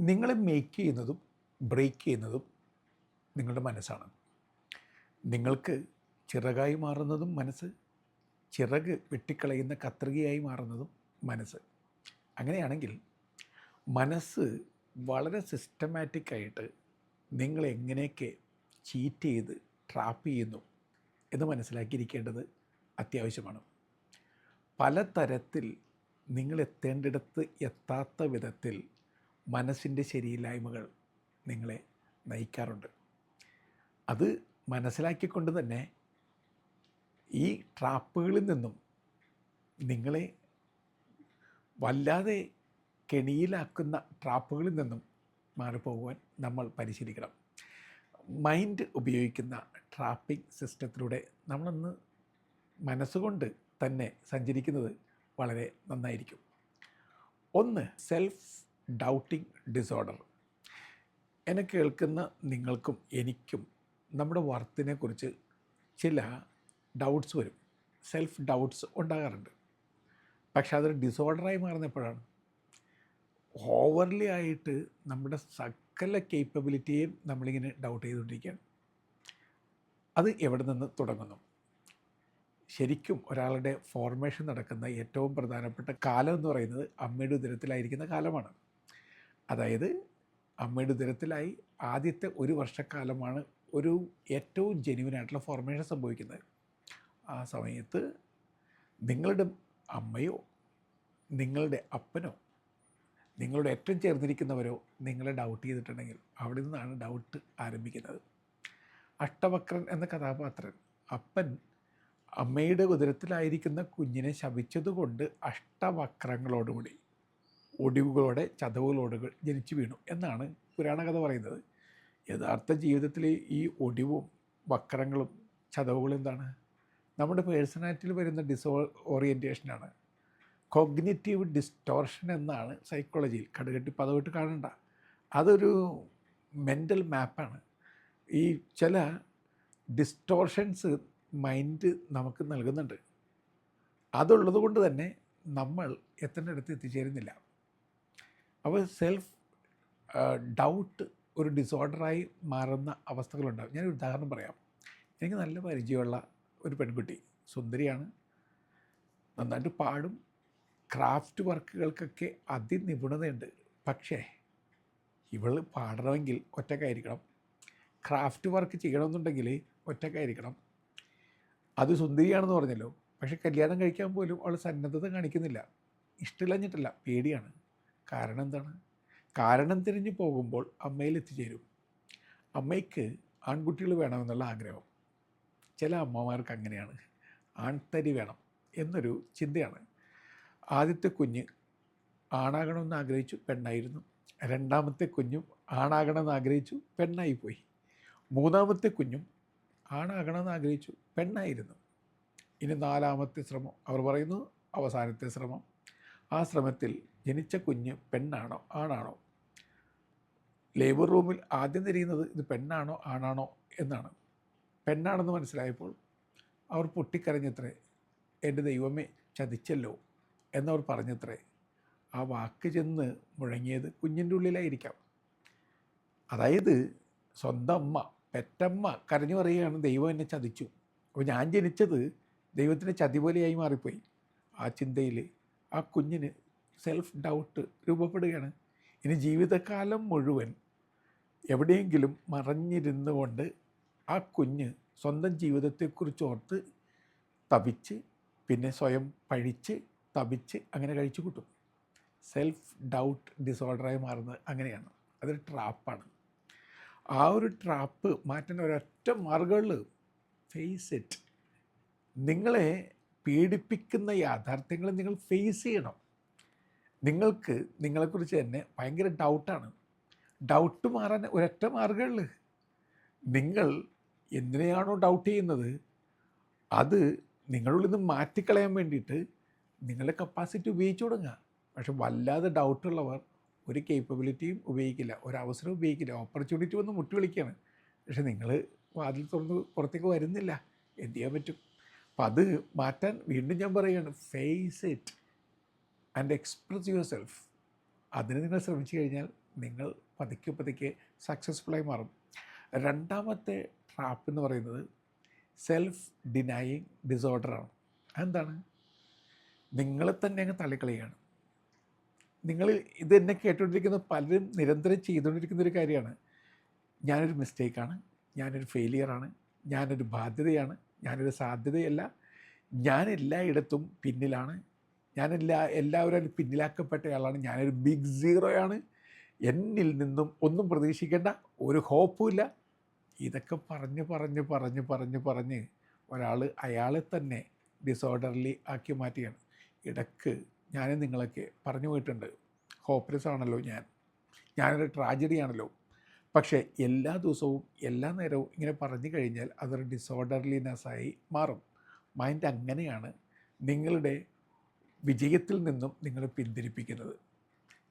നിങ്ങളെ മേക്ക് ചെയ്യുന്നതും ബ്രേക്ക് ചെയ്യുന്നതും നിങ്ങളുടെ മനസ്സാണ്. നിങ്ങൾക്ക് ചിറകായി മാറുന്നതും മനസ്സ് ചിറക് വെട്ടിക്കളയുന്ന കത്രികയായി മാറുന്നതും മനസ്സ്. അങ്ങനെയാണെങ്കിൽ മനസ്സ് വളരെ സിസ്റ്റമാറ്റിക്കായിട്ട് നിങ്ങളെങ്ങനെയൊക്കെ ചീറ്റ് ചെയ്ത് ട്രാപ്പ് ചെയ്യുന്നു എന്ന് മനസ്സിലാക്കിയിരിക്കേണ്ടത് അത്യാവശ്യമാണ്. പലതരത്തിൽ നിങ്ങൾ എത്തേണ്ടിടത്ത് എത്താത്ത വിധത്തിൽ മനസ്സിന്റെ ശരിയില്ലായ്മകൾ നിങ്ങളെ നയിക്കാറുണ്ട്. അത് മനസ്സിലാക്കിക്കൊണ്ട് തന്നെ ഈ ട്രാപ്പുകളിൽ നിന്നും നിങ്ങളെ വല്ലാതെ കെണിയിലാക്കുന്ന ട്രാപ്പുകളിൽ നിന്നും മാറിപ്പോകുവാൻ നമ്മൾ പരിശീലിക്കണം. മൈൻഡ് ഉപയോഗിക്കുന്ന ട്രാപ്പിംഗ് സിസ്റ്റത്തിലൂടെ നമ്മളൊന്ന് മനസ്സുകൊണ്ട് തന്നെ സഞ്ചരിക്കുന്നത് വളരെ നന്നായിരിക്കും. ഒന്ന് സെൽഫ് ഡൗട്ടിംഗ് ഡിസോർഡർ. എന്നെ കേൾക്കുന്ന നിങ്ങൾക്കും എനിക്കും നമ്മുടെ വർത്തിനെ കുറിച്ച് ചില ഡൗട്ട്സ് വരും. സെൽഫ് ഡൗട്ട്സ് ഉണ്ടാകാറുണ്ട്. പക്ഷെ അതൊരു ഡിസോർഡറായി മാറുന്നപ്പോഴാണ് ഓവർലി ആയിട്ട് നമ്മുടെ സകല കേപ്പബിലിറ്റിയെയും നമ്മളിങ്ങനെ ഡൗട്ട് ചെയ്തുകൊണ്ടിരിക്കുകയാണ്. അത് എവിടെ നിന്ന് തുടങ്ങുന്നു? ശരിക്കും ഒരാളുടെ ഫോർമേഷൻ നടക്കുന്ന ഏറ്റവും പ്രധാനപ്പെട്ട കാലം എന്ന് പറയുന്നത് അമ്മയുടെ ഉദരത്തിലായിരിക്കുന്ന കാലമാണ്. അതായത് അമ്മയുടെ ഉദരത്തിലായി ആദ്യത്തെ ഒരു വർഷക്കാലമാണ് ഒരു ഏറ്റവും ജെനുവിനായിട്ടുള്ള ഫോർമേഷൻ സംഭവിക്കുന്നത്. ആ സമയത്ത് നിങ്ങളുടെ അമ്മയോ നിങ്ങളുടെ അപ്പനോ നിങ്ങളുടെ ഏറ്റവും ചേർന്നിരിക്കുന്നവരോ നിങ്ങളെ ഡൗട്ട് ചെയ്തിട്ടുണ്ടെങ്കിൽ അവിടെ നിന്നാണ് ഡൗട്ട് ആരംഭിക്കുന്നത്. അഷ്ടവക്രൻ എന്ന കഥാപാത്രൻ അപ്പൻ അമ്മയുടെ ഉദരത്തിലായിരിക്കുന്ന കുഞ്ഞിനെ ശപിച്ചതുകൊണ്ട് അഷ്ടവക്രങ്ങളോടുകൂടി ഒടിവുകളോടെ ചതവുകളോടുകൾ ജനിച്ചു വീണു എന്നാണ് പുരാണകഥ പറയുന്നത്. യഥാർത്ഥ ജീവിതത്തിലെ ഈ ഒടിവും വക്രങ്ങളും ചതവുകളും എന്താണ്? നമ്മുടെ പേഴ്സണാലിറ്റിയിൽ വരുന്ന ഡിസോ ഓറിയന്റേഷനാണ് കോഗ്നിറ്റീവ് ഡിസ്റ്റോർഷൻ എന്നാണ് സൈക്കോളജിയിൽ കടുകട്ടി പദവിട്ട് കാണണ്ട. അതൊരു മെന്റൽ മാപ്പാണ്. ഈ ചില ഡിസ്റ്റോർഷൻസ് മൈൻഡ് നമുക്ക് നൽകുന്നുണ്ട്. അതുള്ളത് കൊണ്ട് തന്നെ നമ്മൾ എത്തേണ്ടടുത്ത് എത്തിച്ചേരുന്നില്ല. അപ്പോൾ സെൽഫ് ഡൗട്ട് ഒരു ഡിസോർഡറായി മാറുന്ന അവസ്ഥകളുണ്ടാകും ഞാനൊരു ഉദാഹരണം പറയാം. എനിക്ക് നല്ല പരിചയമുള്ള ഒരു പെൺകുട്ടി സുന്ദരിയാണ്. നന്നായിട്ട് പാടും. ക്രാഫ്റ്റ് വർക്കുകൾക്കൊക്കെ അതിനിപുണതയുണ്ട്. പക്ഷേ ഇവൾ പാടണമെങ്കിൽ ഒറ്റക്കായിരിക്കണം ക്രാഫ്റ്റ് വർക്ക് ചെയ്യണമെന്നുണ്ടെങ്കിൽ ഒറ്റക്കായിരിക്കണം അത് സുന്ദരിയാണെന്ന് പറഞ്ഞല്ലോ. പക്ഷെ കല്യാണം കഴിക്കാൻ പോലും അവൾ സന്നദ്ധത കാണിക്കുന്നില്ല. ഇഷ്ടമില്ലഞ്ഞിട്ടല്ല പേടിയാണ്. കാരണം എന്താണ് കാരണം തിരിഞ്ഞു പോകുമ്പോൾ അമ്മയിൽ എത്തിച്ചേരും. അമ്മയ്ക്ക് ആൺകുട്ടികൾ വേണമെന്നുള്ള ആഗ്രഹം. ചില അമ്മമാർക്ക് അങ്ങനെയാണ്. ആൺതരി വേണം എന്നൊരു ചിന്തയാണ്. ആദ്യത്തെ കുഞ്ഞ് ആണാകണമെന്ന് ആഗ്രഹിച്ചു പെണ്ണായിരുന്നു. രണ്ടാമത്തെ കുഞ്ഞും ആണാകണമെന്ന് ആഗ്രഹിച്ചു പെണ്ണായി പോയി. മൂന്നാമത്തെ കുഞ്ഞും ആണാകണമെന്ന് ആഗ്രഹിച്ചു പെണ്ണായിരുന്നു. ഇനി നാലാമത്തെ ശ്രമം അവർ പറയുന്നു അവസാനത്തെ ശ്രമം. ആ ശ്രമത്തിൽ ജനിച്ച കുഞ്ഞ് പെണ്ണാണോ ആണാണോ? ലേബർ റൂമിൽ ആദ്യം തിരിയുന്നത് ഇത് പെണ്ണാണോ ആണാണോ എന്നാണ്. പെണ്ണാണെന്ന് മനസ്സിലായപ്പോൾ അവർ പൊട്ടിക്കരഞ്ഞത്രേ എന്റെ ദൈവമേ ചതിച്ചല്ലോ എന്നവർ പറഞ്ഞത്രേ ആ വാക്ക് ചെന്ന് മുഴങ്ങിയത് കുഞ്ഞിന്റെ ഉള്ളിലായിരിക്കാം. അതായത് സ്വന്തം അമ്മ പെറ്റമ്മ കരഞ്ഞു പറയുകയാണ് ദൈവം എന്നെ ചതിച്ചു. അപ്പോൾ ഞാൻ ജനിച്ചത് ദൈവത്തിന്റെ ചതി പോലെയായി മാറിപ്പോയി. ആ ചിന്തയിൽ ആ കുഞ്ഞിന് സെൽഫ് ഡൗട്ട് രൂപപ്പെടുകയാണ്. ഇനി ജീവിതകാലം മുഴുവൻ എവിടെയെങ്കിലും മറഞ്ഞിരുന്നു കൊണ്ട് ആ കുഞ്ഞ് സ്വന്തം ജീവിതത്തെക്കുറിച്ച് ഓർത്ത് തപിച്ച് പിന്നെ സ്വയം പഴിച്ച് തപിച്ച് അങ്ങനെ കഴിച്ചു കൂട്ടും. സെൽഫ് ഡൗട്ട് ഡിസോർഡറായി മാറുന്നത് അങ്ങനെയാണ്. അതൊരു ട്രാപ്പാണ് ആ ഒരു ട്രാപ്പ് മാറ്റാൻ ഒരൊറ്റ മാർഗമുള്ളൂ ഫേസ് ഇറ്റ് നിങ്ങളെ പീഡിപ്പിക്കുന്ന യാഥാർത്ഥ്യങ്ങൾ നിങ്ങൾ ഫേസ് ചെയ്യണം. നിങ്ങൾക്ക് നിങ്ങളെക്കുറിച്ച് തന്നെ ഭയങ്കര ഡൗട്ടാണ് ഡൗട്ട് മാറാൻ ഒരൊറ്റ മാർഗമുള്ളൂ നിങ്ങൾ എന്തിനെയാണോ ഡൗട്ട് ചെയ്യുന്നത്? അത് നിങ്ങളുള്ളിൽ നിന്ന് മാറ്റിക്കളയാൻ വേണ്ടിയിട്ട് നിങ്ങളുടെ കപ്പാസിറ്റി ഉപയോഗിച്ചു തുടങ്ങുക. പക്ഷെ വല്ലാതെ ഡൗട്ടുള്ളവർ ഒരു കേപ്പബിലിറ്റിയും ഉപയോഗിക്കില്ല ഒരവസരം ഉപയോഗിക്കില്ല. ഓപ്പർച്യൂണിറ്റി വന്ന് മുട്ടി വിളിക്കുകയാണ്. പക്ഷെ നിങ്ങൾ വാതിൽ തുറന്ന് പുറത്തേക്ക് വരുന്നില്ല. എന്ത് ചെയ്യാൻ പറ്റും? അപ്പം അത് മാറ്റാൻ വീണ്ടും ഞാൻ പറയുകയാണ്. Face it and express yourself അതിന് നിങ്ങൾ ശ്രമിച്ചു കഴിഞ്ഞാൽ നിങ്ങൾ പതുക്കെ പതുക്കെ സക്സസ്ഫുള്ളായി മാറും. രണ്ടാമത്തെ ട്രാപ്പ് എന്ന് പറയുന്നത് സെൽഫ് ഡിനൈയിങ് ഡിസോർഡറാണ് അതെന്താണ്? നിങ്ങളെ തന്നെ അങ്ങ് തള്ളിക്കളയാണ് നിങ്ങൾ ഇത് എന്നെ കേട്ടുകൊണ്ടിരിക്കുന്ന പലരും നിരന്തരം ചെയ്തുകൊണ്ടിരിക്കുന്ന ഒരു കാര്യമാണ്. ഞാനൊരു മിസ്റ്റേക്കാണ് ഞാനൊരു ഫെയിലിയറാണ് ഞാനൊരു ബാധ്യതയാണ്. ഞാനൊരു സാധ്യതയല്ല. ഞാൻ എല്ലായിടത്തും പിന്നിലാണ്. ഞാനെല്ലാ എല്ലാവരും പിന്നിലാക്കപ്പെട്ടയാളാണ്. ഞാനൊരു ബിഗ് സീറോയാണ്. എന്നിൽ നിന്നും ഒന്നും പ്രതീക്ഷിക്കേണ്ട ഒരു ഹോപ്പുമില്ല. ഇതൊക്കെ പറഞ്ഞ് പറഞ്ഞ് പറഞ്ഞ് പറഞ്ഞ് പറഞ്ഞ് ഒരാൾ അയാളെ തന്നെ ഡിസോർഡർലി ആക്കി മാറ്റിയാണ്. ഇടയ്ക്ക് ഞാൻ നിങ്ങളൊക്കെ പറഞ്ഞു പോയിട്ടുണ്ട്. ഹോപ്പ്ലെസ് ആണല്ലോ ഞാൻ. ഞാനൊരു ട്രാജഡിയാണല്ലോ പക്ഷേ എല്ലാ ദിവസവും എല്ലാ നേരവും ഇങ്ങനെ പറഞ്ഞു കഴിഞ്ഞാൽ അതൊരു ഡിസോർഡർലിനെസ്സായി മാറും. മൈൻഡ് അങ്ങനെയാണ്. നിങ്ങളുടെ വിജയത്തിൽ നിന്നും നിങ്ങളെ പിന്തിരിപ്പിക്കുന്നത്.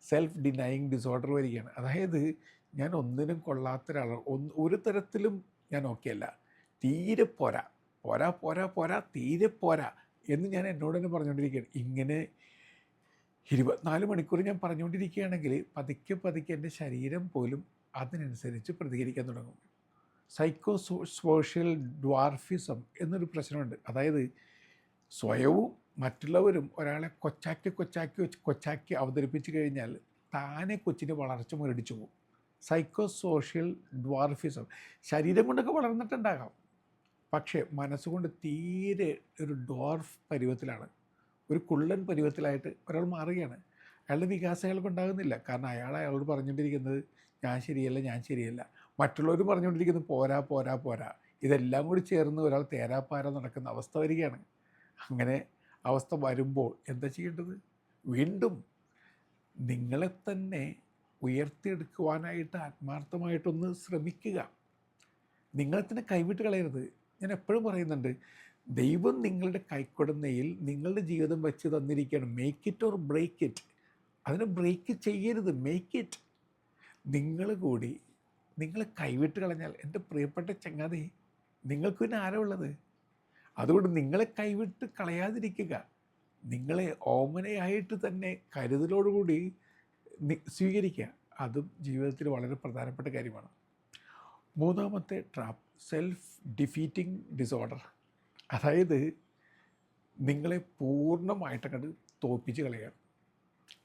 സെൽഫ് ഡിനൈയിങ് ഡിസോർഡർ വരികയാണ്. അതായത് ഞാൻ ഒന്നിനും കൊള്ളാത്ത ഒരാളാണ് ഒന്ന് ഒരു തരത്തിലും ഞാൻ ഓക്കെ അല്ല. തീരെ പോരാ പോരാ പോരാ പോരാ തീരെ പോരാ എന്ന് ഞാൻ എന്നോട് തന്നെ പറഞ്ഞുകൊണ്ടിരിക്കുകയാണ്. ഇങ്ങനെ ഇരുപത്തിനാല് മണിക്കൂർ ഞാൻ പറഞ്ഞുകൊണ്ടിരിക്കുകയാണെങ്കിൽ പതുക്കെ പതുക്കെ എന്റെ ശരീരം പോലും അതിനനുസരിച്ച് പ്രതികരിക്കാൻ തുടങ്ങും. സൈക്കോ സോഷ്യൽ ഡ്വാർഫിസം എന്നൊരു പ്രശ്നമുണ്ട്. അതായത് സ്വയവും മറ്റുള്ളവരും ഒരാളെ കൊച്ചാക്കി കൊച്ചാക്കി കൊച്ചാക്കി അവതരിപ്പിച്ചു കഴിഞ്ഞാൽ താനെ കൊച്ചിന്റെ വളർച്ച മുരടിച്ചു പോകും. സൈക്കോ സോഷ്യൽ ഡ്വാർഫിസം ശരീരം കൊണ്ടൊക്കെ വളർന്നിട്ടുണ്ടാകാം. പക്ഷേ മനസ്സുകൊണ്ട് തീരെ ഒരു ഡോർഫ് പരുവത്തിലാണ്. ഒരു കുള്ളൻ പരുവത്തിലായിട്ട് ഒരാൾ മാറുകയാണ്. അയാളുടെ വികാസം അയാൾക്ക് ഉണ്ടാകുന്നില്ല. കാരണം അയാൾ അയാളോട് പറഞ്ഞുകൊണ്ടിരിക്കുന്നത് ഞാൻ ശരിയല്ല ഞാൻ ശരിയല്ല. മറ്റുള്ളവർ പറഞ്ഞുകൊണ്ടിരിക്കുന്നത് പോരാ പോരാ പോരാ. ഇതെല്ലാം കൂടി ചേർന്ന് ഒരാൾ തേരാപ്പാര നടക്കുന്ന അവസ്ഥ വരികയാണ്. അങ്ങനെ അവസ്ഥ വരുമ്പോൾ എന്താ ചെയ്യേണ്ടത്? വീണ്ടും നിങ്ങളെ തന്നെ ഉയർത്തിയെടുക്കുവാനായിട്ട് ആത്മാർത്ഥമായിട്ടൊന്ന് ശ്രമിക്കുക. നിങ്ങളെ തന്നെ കൈവിട്ട് കളയരുത്. ഞാൻ എപ്പോഴും പറയുന്നുണ്ട് ദൈവം നിങ്ങളുടെ കൈക്കൊടുന്നയിൽ നിങ്ങളുടെ ജീവിതം വെച്ച് തന്നിരിക്കുകയാണ്. Make it or break it അതിനെ ബ്രേക്ക് ചെയ്യരുത്. മേക്ക് ഇറ്റ് നിങ്ങൾ കൂടി നിങ്ങൾ കൈവിട്ട് കളഞ്ഞാൽ എന്റെ പ്രിയപ്പെട്ട ചങ്ങാതി നിങ്ങൾക്ക് പിന്നെ ആരോ ഉള്ളത്? അതുകൊണ്ട് നിങ്ങളെ കൈവിട്ട് കളയാതിരിക്കുക. നിങ്ങളെ ഓമനയായിട്ട് തന്നെ കരുതലോടുകൂടി സ്വീകരിക്കുക. അതും ജീവിതത്തിൽ വളരെ പ്രധാനപ്പെട്ട കാര്യമാണ്. മൂന്നാമത്തെ ട്രാപ്പ് സെൽഫ് ഡിഫീറ്റിംഗ് ഡിസോർഡർ അതായത് നിങ്ങളെ പൂർണമായിട്ട് കണ്ട് തോപ്പിച്ച് കളയാണ്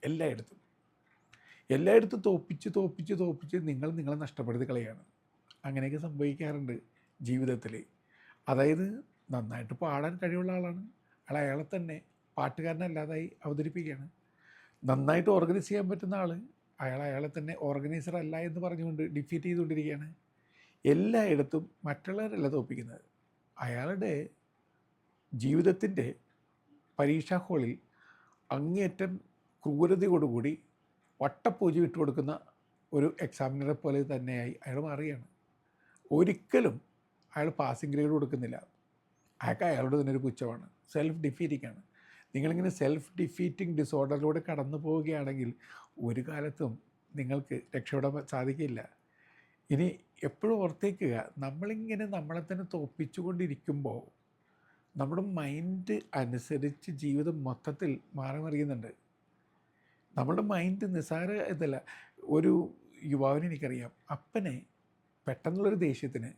എല്ലായിടത്തും. എല്ലായിടത്തും തോപ്പിച്ച് തോപ്പിച്ച് തോപ്പിച്ച് നിങ്ങൾ നിങ്ങളെ നഷ്ടപ്പെടുത്തി കളയാണ് അങ്ങനെയൊക്കെ സംഭവിക്കാറുണ്ട് ജീവിതത്തിൽ അതായത് നന്നായിട്ട് പാടാൻ കഴിവുള്ള ആളാണ്. അയാൾ അയാളെ തന്നെ പാട്ടുകാരനല്ലാതായി അവതരിപ്പിക്കുകയാണ്. നന്നായിട്ട് ഓർഗനൈസ് ചെയ്യാൻ പറ്റുന്ന ആൾ അയാൾ അയാളെ തന്നെ ഓർഗനൈസർ അല്ല എന്ന് പറഞ്ഞുകൊണ്ട് ഡിഫീറ്റ് ചെയ്തുകൊണ്ടിരിക്കുകയാണ്. എല്ലായിടത്തും മറ്റുള്ളവരല്ല തോപ്പിക്കുന്നത് അയാളുടെ ജീവിതത്തിന്റെ പരീക്ഷാ ഹോളിൽ അങ്ങേയറ്റം ക്രൂരതയോടുകൂടി വട്ടപ്പൂജ ഇട്ട് കൊടുക്കുന്ന ഒരു എക്സാമിനറെ പോലെ തന്നെയായി അയാൾ മാറുകയാണ്. ഒരിക്കലും അയാൾ പാസിംഗ് ഗ്രേഡ് കൊടുക്കുന്നില്ല. അയാൾക്ക് അയാളോട് തന്നെ ഒരു പുച്ഛമാണ്. സെൽഫ് ഡിഫീറ്റിംഗ് ആണ് നിങ്ങളിങ്ങനെ സെൽഫ് ഡിഫീറ്റിംഗ് ഡിസോർഡറിലൂടെ കടന്നു പോവുകയാണെങ്കിൽ ഒരു കാലത്തും നിങ്ങൾക്ക് രക്ഷപ്പെടാൻ സാധിക്കില്ല. ഇനി എപ്പോഴും ഓർത്തേക്കുക നമ്മളിങ്ങനെ നമ്മളെ തന്നെ തോപ്പിച്ചുകൊണ്ടിരിക്കുമ്പോൾ നമ്മുടെ മൈൻഡ് അനുസരിച്ച് ജീവിതം മൊത്തത്തിൽ മാറി മറിയുന്നുണ്ട് നമ്മുടെ മൈൻഡ് നിസ്സാര ഇതല്ല. ഒരു യുവാവിനെ എനിക്കറിയാം. അപ്പനെ പെട്ടെന്നുള്ളൊരു ദേഷ്യത്തിന്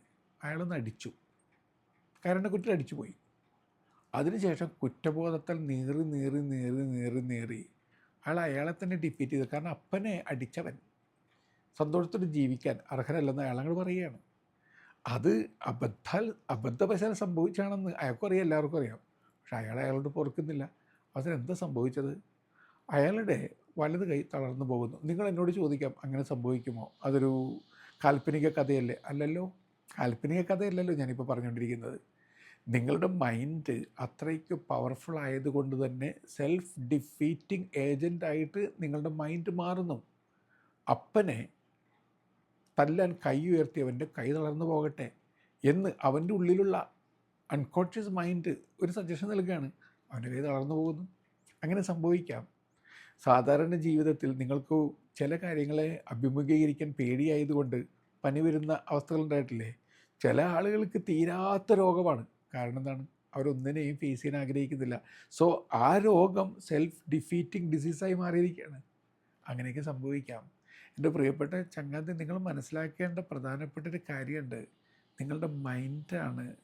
അയാളൊന്ന് അടിച്ചു. കാരണം കുറ്റം അടിച്ചു പോയി. അതിനുശേഷം കുറ്റബോധത്തിൽ നീറി നീറി നീറി നീറി നീറി അയാൾ അയാളെ തന്നെ ഡിഫീറ്റ് ചെയ്തു. കാരണം അപ്പനെ അടിച്ചവൻ. സന്തോഷത്തോടെ ജീവിക്കാൻ അർഹരല്ലെന്ന് അയാളങ്ങൾ പറയുകയാണ്. അത് അബദ്ധാൽ അബദ്ധവശാൽ സംഭവിച്ചാണെന്ന് അയാൾക്കും അറിയാം എല്ലാവർക്കും അറിയാം. പക്ഷെ അയാൾ അയാളോട് പൊറുക്കുന്നില്ല. അതിനെന്താ സംഭവിച്ചത്? അയാളുടെ വലത് കൈ തളർന്നു പോകുന്നു. നിങ്ങൾ എന്നോട് ചോദിക്കാം അങ്ങനെ സംഭവിക്കുമോ? അതൊരു കാൽപ്പനിക കഥയല്ലേ? അല്ലല്ലോ. കാൽപ്പനിക കഥയല്ലല്ലോ ഞാനിപ്പോൾ പറഞ്ഞുകൊണ്ടിരിക്കുന്നത് നിങ്ങളുടെ മൈൻഡ് അത്രയ്ക്ക് പവർഫുൾ ആയതുകൊണ്ട് തന്നെ സെൽഫ് ഡിഫീറ്റിംഗ് ഏജന്റായിട്ട് നിങ്ങളുടെ മൈൻഡ് മാറുന്നു. അപ്പനെ തല്ലാൻ കൈ ഉയർത്തിയവന്റെ കൈ തളർന്നു പോകട്ടെ എന്ന് അവന്റെ ഉള്ളിലുള്ള അൺകോൺഷ്യസ് മൈൻഡ് ഒരു സജഷൻ നൽകുകയാണ്. അവന്റെ കൈ തളർന്നു പോകുന്നു. അങ്ങനെ സംഭവിക്കാം. സാധാരണ ജീവിതത്തിൽ നിങ്ങൾക്ക് ചില കാര്യങ്ങളെ അഭിമുഖീകരിക്കാൻ പേടിയായതുകൊണ്ട് പനി വരുന്ന അവസ്ഥകളുണ്ടായിട്ടില്ലേ? ചില ആളുകൾക്ക് തീരാത്ത രോഗമാണ്. കാരണം എന്താണ്? അവരൊന്നിനെയും ഫേസ് ചെയ്യാൻ ആഗ്രഹിക്കുന്നില്ല. സോ ആ രോഗം സെൽഫ് ഡിഫീറ്റിംഗ് ഡിസീസായി മാറിയിരിക്കുകയാണ്. അങ്ങനെയൊക്കെ സംഭവിക്കാം. എന്റെ പ്രിയപ്പെട്ട ചങ്ങാതി നിങ്ങൾ മനസ്സിലാക്കേണ്ട പ്രധാനപ്പെട്ട ഒരു കാര്യമുണ്ട്. നിങ്ങളുടെ മൈൻഡാണ്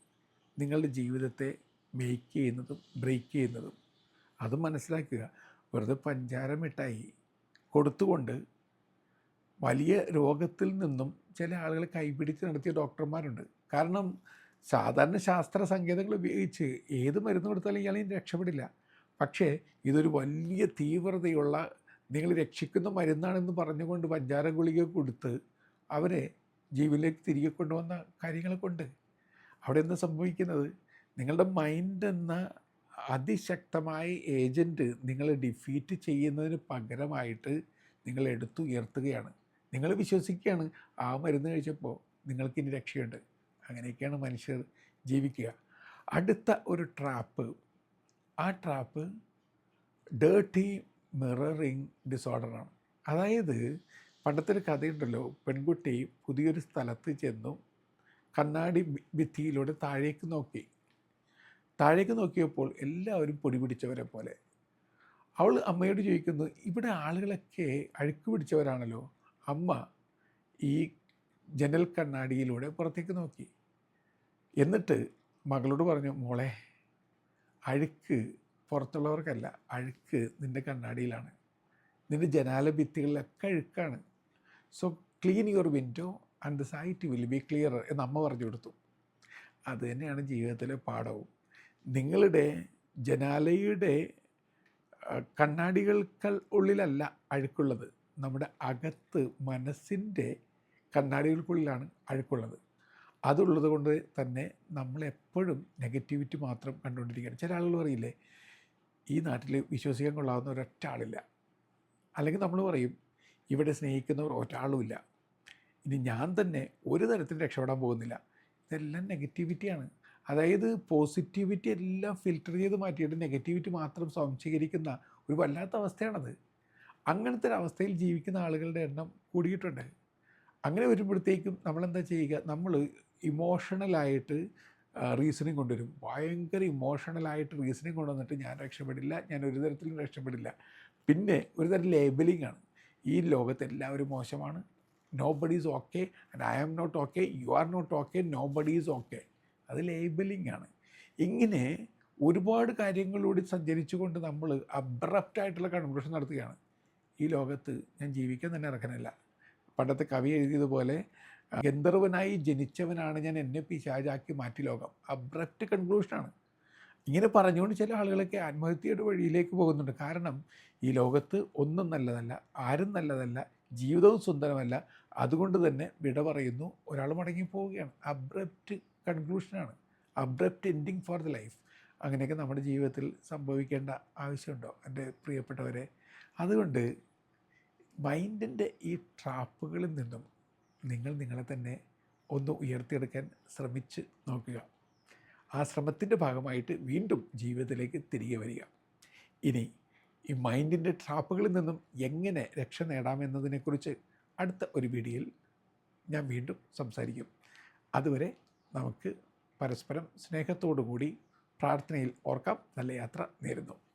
നിങ്ങളുടെ ജീവിതത്തെ മേക്ക് ചെയ്യുന്നതും ബ്രേക്ക് ചെയ്യുന്നതും. അത് മനസ്സിലാക്കുക. വെറുതെ പഞ്ചാര മിഠായി കൊടുത്തുകൊണ്ട് വലിയ രോഗത്തിൽ നിന്നും ചില ആളുകൾ കൈപിടിച്ച് നടത്തിയ ഡോക്ടർമാരുണ്ട്. കാരണം സാധാരണ ശാസ്ത്ര സങ്കേതങ്ങൾ ഉപയോഗിച്ച് ഏത് മരുന്ന് കൊടുത്താലും ഇയാളെയും രക്ഷപ്പെടില്ല. പക്ഷേ ഇതൊരു വലിയ തീവ്രതയുള്ള നിങ്ങൾ രക്ഷിക്കുന്ന മരുന്നാണെന്ന് പറഞ്ഞുകൊണ്ട് പഞ്ചാര ഗുളിക കൊടുത്ത് അവരെ ജീവിലേക്ക് തിരികെ കൊണ്ടുവന്ന കാര്യങ്ങളൊക്കെ കൊണ്ട് അവിടെ എന്താ സംഭവിക്കുന്നത്? നിങ്ങളുടെ മൈൻഡ് എന്ന അതിശക്തമായ ഏജന്റ് നിങ്ങളെ ഡിഫീറ്റ് ചെയ്യുന്നതിന് പകരമായിട്ട് നിങ്ങൾ എടുത്തുയർത്തുകയാണ്. നിങ്ങൾ വിശ്വസിക്കുകയാണ് ആ മരുന്ന് കഴിച്ചപ്പോൾ നിങ്ങൾക്കിനി രക്ഷയുണ്ട്. അങ്ങനെയൊക്കെയാണ് മനുഷ്യർ ജീവിക്കുക. അടുത്ത ഒരു ട്രാപ്പ്. ആ ട്രാപ്പ് ഡേർട്ടി മിററിങ് ഡിസോർഡറാണ് അതായത് പണ്ടത്തെ ഒരു കഥയുണ്ടല്ലോ പെൺകുട്ടി പുതിയൊരു സ്ഥലത്ത് ചെന്നു കണ്ണാടി ഭിത്തിയിലൂടെ താഴേക്ക് നോക്കി. താഴേക്ക് നോക്കിയപ്പോൾ എല്ലാവരും പൊടി പിടിച്ചവരെ പോലെ. അവൾ അമ്മയോട് ചോദിക്കുന്നു ഇവിടെ ആളുകളൊക്കെ അഴുക്ക് പിടിച്ചവരാണല്ലോ അമ്മ ഈ ജനൽ കണ്ണാടിയിലൂടെ പുറത്തേക്ക് നോക്കി. എന്നിട്ട് മകളോട് പറഞ്ഞു മോളെ അഴുക്ക് പുറത്തുള്ളവർക്കല്ല അഴുക്ക് നിന്റെ കണ്ണാടിയിലാണ്. നിന്റെ ജനാല ഭിത്തികളിലൊക്കെ അഴുക്കാണ്. So clean your window and the sight will be clear എന്ന് അമ്മ പറഞ്ഞു കൊടുത്തു. അത് തന്നെയാണ് ജീവിതത്തിലെ പാഠവും. നിങ്ങളുടെ ജനാലയുടെ കണ്ണാടികൾക്ക് ഉള്ളിലല്ല അഴുക്കുള്ളത്. നമ്മുടെ അകത്ത് മനസ്സിന്റെ കണ്ണാടികൾക്കുള്ളിലാണ് അഴുക്കുള്ളത്. അതുള്ളത് കൊണ്ട് തന്നെ നമ്മളെപ്പോഴും നെഗറ്റിവിറ്റി മാത്രം കണ്ടുകൊണ്ടിരിക്കുകയാണ്. ചില ആളുകൾ പറയില്ലേ ഈ നാട്ടിൽ വിശ്വസിക്കാൻ കൊള്ളാവുന്ന ഒരൊറ്റ ആളില്ല. അല്ലെങ്കിൽ നമ്മൾ പറയും ഇവിടെ സ്നേഹിക്കുന്നവർ ഒരാളുമില്ല ഇനി ഞാൻ തന്നെ ഒരു തരത്തിൽ രക്ഷപ്പെടാൻ പോകുന്നില്ല. ഇതെല്ലാം നെഗറ്റിവിറ്റിയാണ് അതായത് പോസിറ്റിവിറ്റി എല്ലാം ഫിൽറ്റർ ചെയ്ത് മാറ്റിയിട്ട് നെഗറ്റിവിറ്റി മാത്രം സംശീകരിക്കുന്ന ഒരു വല്ലാത്ത അവസ്ഥയാണത്. അങ്ങനത്തെ ഒരു അവസ്ഥയിൽ ജീവിക്കുന്ന ആളുകളുടെ എണ്ണം കൂടിയിട്ടുണ്ട്. അങ്ങനെ വരുമ്പോഴത്തേക്കും നമ്മളെന്താ ചെയ്യുക? നമ്മൾ ഇമോഷണലായിട്ട് റീസണിങ് കൊണ്ടുവരും. ഭയങ്കര ഇമോഷണലായിട്ട് റീസണിങ് കൊണ്ടുവന്നിട്ട് ഞാൻ രക്ഷപ്പെടില്ല ഞാൻ ഒരു തരത്തിലും രക്ഷപ്പെടില്ല. പിന്നെ ഒരു തരം ലേബലിംഗ് ആണ്. ഈ ലോകത്ത് എല്ലാവരും മോശമാണ്. Nobody is okay and I am not okay you are not okay nobody is okay അത് ലേബലിംഗ് ആണ്. ഇങ്ങനെ ഒരുപാട് കാര്യങ്ങളിലൂടെ സഞ്ചരിച്ചുകൊണ്ട് നമ്മൾ അബ്രപ്റ്റായിട്ടുള്ള കൺക്ലൂഷൻ നടത്തുകയാണ്. ഈ ലോകത്ത് ഞാൻ ജീവിക്കാൻ തന്നെ ഇറക്കണില്ല പണ്ടത്തെ കവി എഴുതിയതുപോലെ ഗന്ധർവനായി ജനിച്ചവനാണ് ഞാൻ എന്നെ പിശാചാക്കി മാറ്റി ലോകം. അബ്രപ്റ്റ് കൺക്ലൂഷനാണ് ഇങ്ങനെ പറഞ്ഞുകൊണ്ട് ചില ആളുകളൊക്കെ ആത്മഹത്യയുടെ വഴിയിലേക്ക് പോകുന്നുണ്ട്. കാരണം ഈ ലോകത്ത് ഒന്നും നല്ലതല്ല ആരും നല്ലതല്ല ജീവിതവും സുന്ദരമല്ല. അതുകൊണ്ട് തന്നെ വിട പറയുന്നു ഒരാൾ മടങ്ങി പോവുകയാണ്. Abrupt കൺക്ലൂഷനാണ് abrupt ending for the life അങ്ങനെയൊക്കെ നമ്മുടെ ജീവിതത്തിൽ സംഭവിക്കേണ്ട ആവശ്യമുണ്ടോ? എന്റെ പ്രിയപ്പെട്ടവരെ അതുകൊണ്ട് മൈൻഡിന്റെ ഈ ട്രാപ്പുകളിൽ നിന്നും നിങ്ങൾ നിങ്ങളെ തന്നെ ഒന്ന് ഉയർത്തിയെടുക്കാൻ ശ്രമിച്ച് നോക്കുക. ആ ശ്രമത്തിന്റെ ഭാഗമായിട്ട് വീണ്ടും ജീവിതത്തിലേക്ക് തിരികെ വരിക. ഇനി ഈ മൈൻഡിന്റെ ട്രാപ്പുകളിൽ നിന്നും എങ്ങനെ രക്ഷ നേടാമെന്നതിനെക്കുറിച്ച് അടുത്ത ഒരു വീഡിയോയിൽ ഞാൻ വീണ്ടും സംസാരിക്കും. അതുവരെ നമുക്ക് പരസ്പരം സ്നേഹത്തോടു കൂടി പ്രാർത്ഥനയിൽ ഓർക്കാം. നല്ല യാത്ര നേരുന്നു.